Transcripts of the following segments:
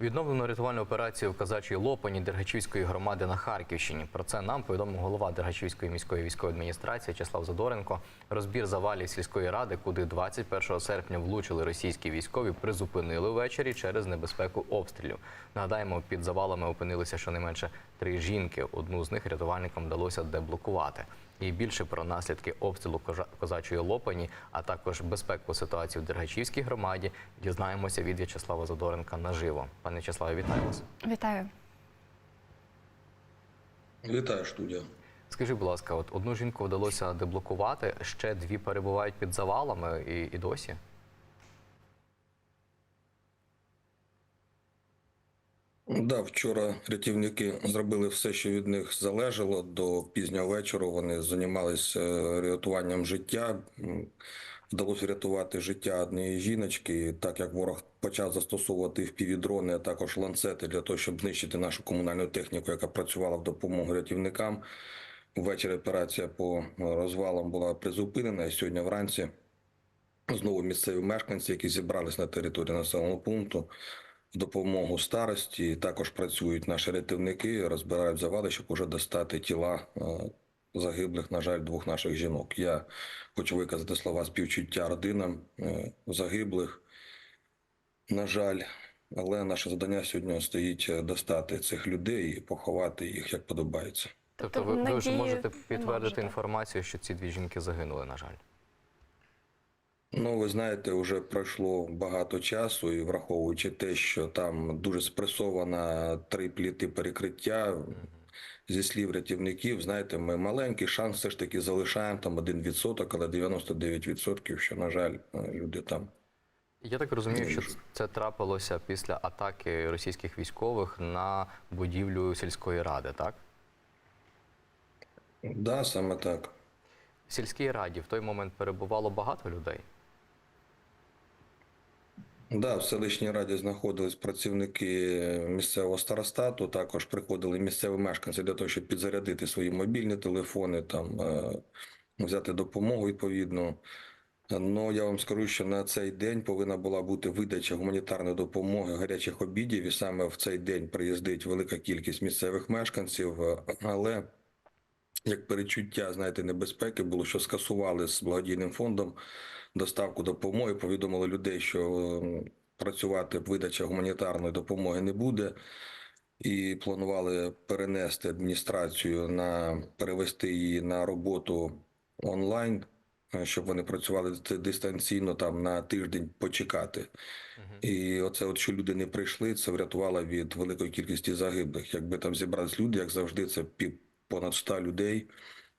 Відновлено рятувальну операцію в казачій Лопані Дергачівської громади на Харківщині. Про це нам повідомив голова Дергачівської міської військової адміністрації Чеслав Задоренко. Розбір завалів сільської ради, куди 21 серпня влучили російські військові, призупинили ввечері через небезпеку обстрілів. Нагадаємо, під завалами опинилися щонайменше три жінки. Одну з них рятувальникам вдалося деблокувати. І більше про наслідки обстрілу Кожа- козачої Лопані, а також безпеку ситуації в Дергачівській громаді, дізнаємося від В'ячеслава Задоренка наживо. Пане В'ячеславе, вітаю вас. Вітаю. Вітаю студія. Скажіть, будь ласка, от одну жінку вдалося деблокувати, ще дві перебувають під завалами і, і досі. Да, вчора рятівники зробили все, що від них залежало. До пізнього вечора вони займалися е, рятуванням життя. Вдалося рятувати життя однієї жіночки, так як ворог почав застосовувати впівдрони, а також ланцети для того, щоб знищити нашу комунальну техніку, яка працювала в допомогу рятівникам. Ввечері операція по розвалам була призупинена, і сьогодні вранці знову місцеві мешканці, які зібрались на території населеного пункту, допомогу старості. Також працюють наші рятівники, розбирають завали, щоб уже достати тіла е, загиблих, на жаль, двох наших жінок. Я хочу виказати слова співчуття родинам е, загиблих. На жаль, але наше завдання сьогодні стоїть е, достати цих людей і поховати їх як подобається. Тобто, Тобто ви, ви вже можете підтвердити інформацію, що ці дві жінки загинули, на жаль. Ну, ви знаєте, вже пройшло багато часу, і враховуючи те, що там дуже спресована три пліти перекриття. Зі слів рятівників, знаєте, ми маленький шанс все ж таки залишаємо там 1%, але 99%, що, на жаль, е, люди там. Я так розумію, що це трапилося після атаки російських військових на будівлю сільської ради, так? Да, саме так. В сільській раді в той момент перебувало багато людей. Да, в селищній раді знаходились працівники місцевого старостату. Також приходили місцеві мешканці для того, щоб підзарядити свої мобільні телефони, там е, взяти допомогу відповідну. Ну я вам скажу, що на цей день повинна була бути видача гуманітарної допомоги, гарячих обідів, і саме в цей день приїздить велика кількість місцевих мешканців. е, Але як перечуття, знаєте, небезпеки було, що скасували з благодійним фондом доставку допомоги, повідомили людей, що працювати видача гуманітарної допомоги не буде, і планували перенести адміністрацію на перевести її на роботу онлайн, е, щоб вони працювали ди- дистанційно там на тиждень почекати. І оце, от що люди не прийшли, це врятувало від великої кількості загиблих. Якби там зібрались люди, як завжди, це пів понад 100 людей,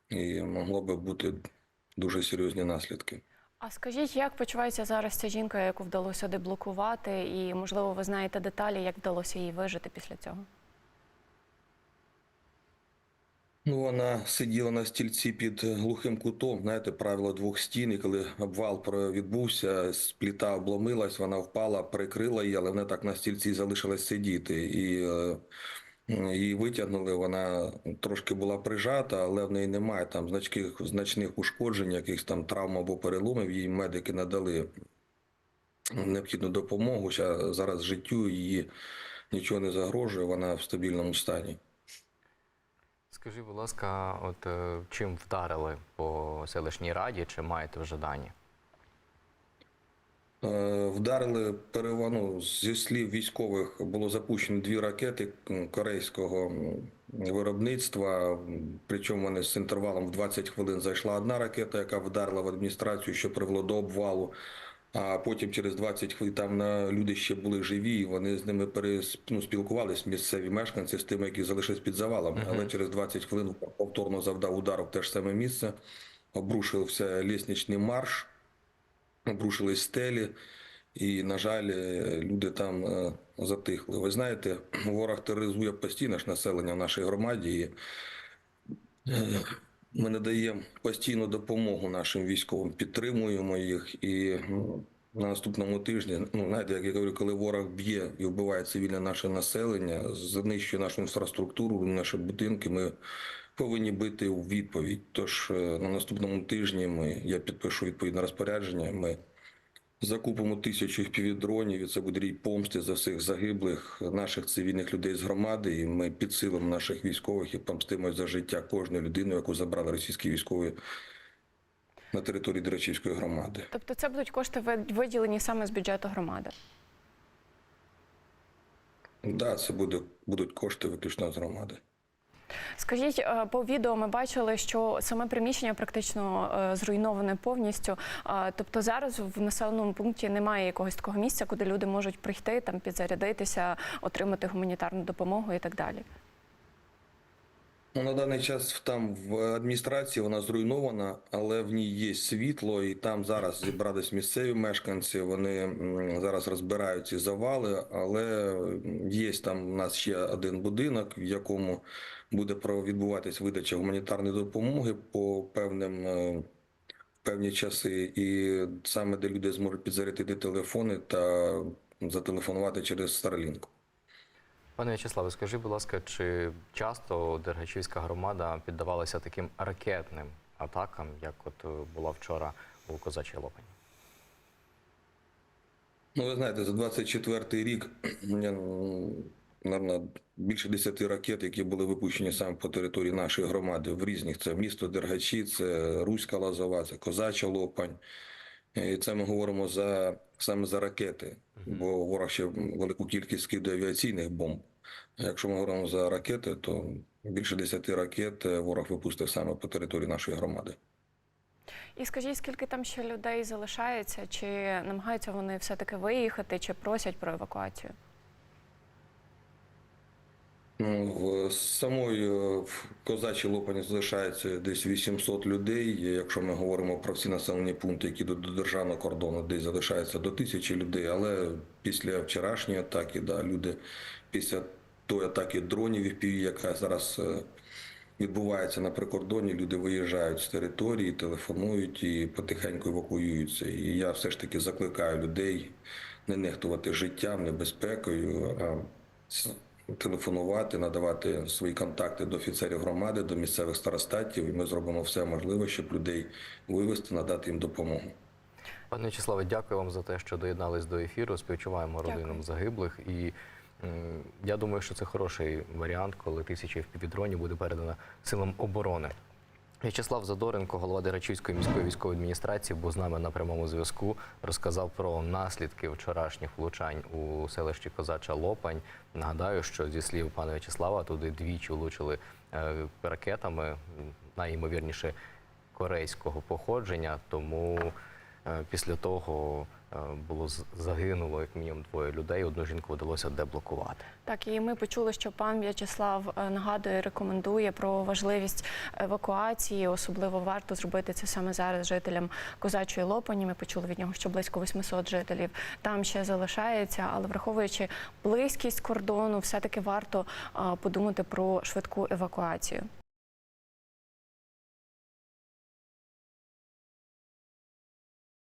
і могло би бути дуже серйозні наслідки. А скажіть, як почувається зараз ця жінка, яку вдалося деблокувати, і можливо ви знаєте деталі, як вдалося їй вижити після цього? Ну, вона сиділа на стільці під глухим кутом, знаєте, правило двох стін, і коли обвал відбувся, пліта обломилась, вона впала, прикрила її, але вона так на стільці залишилась сидіти. І е, її витягнули, вона трошки була прижата, але в неї немає там значних, значних ушкоджень, якихось там травм або переломів. Їй медики надали необхідну допомогу. Зараз життю її нічого не загрожує, вона в стабільному стані. Скажіть, будь ласка, от е, чим вдарили по селищній раді, чи маєте вже дані? Вдарили перевану зі слів військових було запущено дві ракети корейського виробництва. Причому вони з інтервалом в 20 хвилин зайшла одна ракета, яка вдарила в адміністрацію, що привело до обвалу. А потім через 20 хвилин там на люди ще були живі. і Вони з ними перес, ну, спілкувались місцеві мешканці з тими, які залишились під завалами. Але через 20 хвилин повторно завдав удар в те ж саме місце, обрушився лісничний марш обрушились стелі, і, на жаль, е, люди там е, затихли. Ви знаєте, ворог тероризує постійно ж населення в нашій громаді. І е, ми надаємо постійну допомогу нашим військовим, підтримуємо їх. І ну, на наступному тижні, ну знаєте, як я говорю, коли ворог б'є і вбиває цивільне наше населення, знищує нашу інфраструктуру, наші будинки, ми повинні бити у відповідь. Тож на наступному тижні ми я підпишу відповідне розпорядження. Ми Закупимо тисячу півдронів, і це буде рій помсти за всіх загиблих наших цивільних людей з громади. І ми підсилимо наших військових і помстимось за життя кожної людини, яку забрали російські військові на території Деречівської громади. Тобто це будуть кошти ви- виділені саме з бюджету громади. Да, це буде будуть кошти виключно з громади. Скажіть, е, по відео ми бачили, що саме приміщення практично е, зруйноване повністю. Тобто зараз в населеному пункті немає якогось такого місця, куди люди можуть прийти, там підзарядитися, отримати гуманітарну допомогу і так далі. Ну, на даний час там в адміністрації вона зруйнована, але в ній є світло, і там зараз зібрались місцеві мешканці. Вони зараз розбирають ці завали, але є там у нас ще один будинок, в якому буде відбуватись видача гуманітарної допомоги по певним. е, Певні часи, і саме де люди зможуть підзарядити телефони та зателефонувати через Starlink. Пане В'ячеславе, скажи, будь ласка, чи часто Дергачівська громада піддавалася таким ракетним атакам, як от е, була вчора у Козачій Лопані? Ну, ви знаєте, за 24-й рік, ну, більше 10 ракет, які були випущені саме по території нашої громади в різних. Це місто Дергачі, це Руська Лазова, це Козача Лопань. І це ми говоримо за саме за ракети, бо ворог ще велику кількість скидає авіаційних бомб. Якщо ми говоримо за ракети, то більше 10 ракет е, ворог випустив саме по території нашої громади. І скажіть, скільки там ще людей залишається, чи намагаються вони все-таки виїхати, чи просять про евакуацію? Ну, В самої е, в Козачій Лопані залишається десь 800 людей. Якщо ми говоримо про всі населені пункти, які йдуть до державного кордону, десь залишається до тисячі людей. Але після вчорашньої атаки, да, люди після тої атаки дронів FPV, яка зараз е, відбувається на прикордоні, люди виїжджають з території, телефонують і потихеньку евакуюються. І я все ж таки закликаю людей не нехтувати життям, небезпекою, а телефонувати, надавати свої контакти до офіцерів громади, до місцевих старостатів, і ми зробимо все можливе, щоб людей вивести, надати їм допомогу. Пане В'ячеславе, дякую вам за те, що доєднались до ефіру. Співчуваємо Дякую. родинам загиблих. І я думаю, що це хороший варіант, коли тисяча впівдронів буде передана силам оборони. В'ячеслав Задоренко, голова Дерачівської міської військової адміністрації, був з нами на прямому зв'язку. Розказав про наслідки вчорашніх влучань у селищі Козача Лопань. Нагадаю, що зі слів пана В'ячеслава туди двічі влучили е, ракетами, найімовірніше корейського походження. Тому е, після того е, було загинуло як мінімум двоє людей. Одну жінку вдалося деблокувати. Так, і ми почули, що пан В'ячеслав е, нагадує, рекомендує про важливість евакуації. Особливо варто зробити це саме зараз жителям Козачої Лопані. Ми почули від нього, що близько 800 жителів там ще залишається, але враховуючи близькість кордону, все таки варто е, подумати про швидку евакуацію.